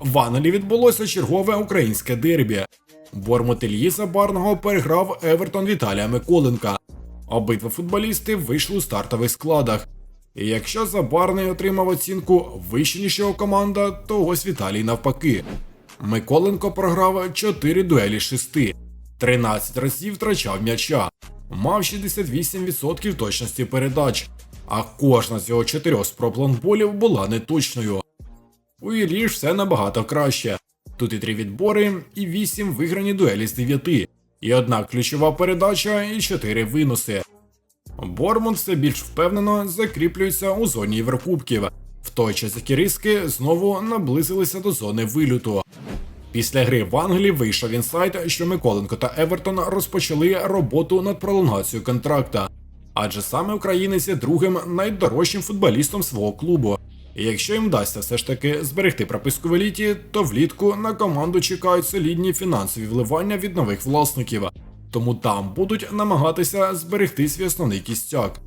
В Англії відбулося чергове українське дербі. Бормут Ільї Забарного переграв Евертон Віталія Миколенка. Обидва футболісти вийшли у стартових складах. І якщо Забарний отримав оцінку вище ніж його команда, то ось Віталій навпаки. Миколенко програв 4 дуелі з 6, 13 разів втрачав м'яча, мав 68% точності передач, а кожна з його чотирьох спроб лонгболів була неточною. У Іллі ж все набагато краще. Тут і три відбори, і вісім виграні дуелі з 9, і одна ключова передача, і чотири виноси. Бормут все більш впевнено закріплюється у зоні Єврокубків, в той час як іриски знову наблизилися до зони вилюту. Після гри в Англії вийшов інсайт, що Миколенко та Евертон розпочали роботу над пролонгацією контракта, адже саме українець є другим найдорожчим футболістом свого клубу. Якщо їм вдасться все ж таки зберегти прописку в еліті, то влітку на команду чекають солідні фінансові вливання від нових власників, тому там будуть намагатися зберегти свій основний кістяк.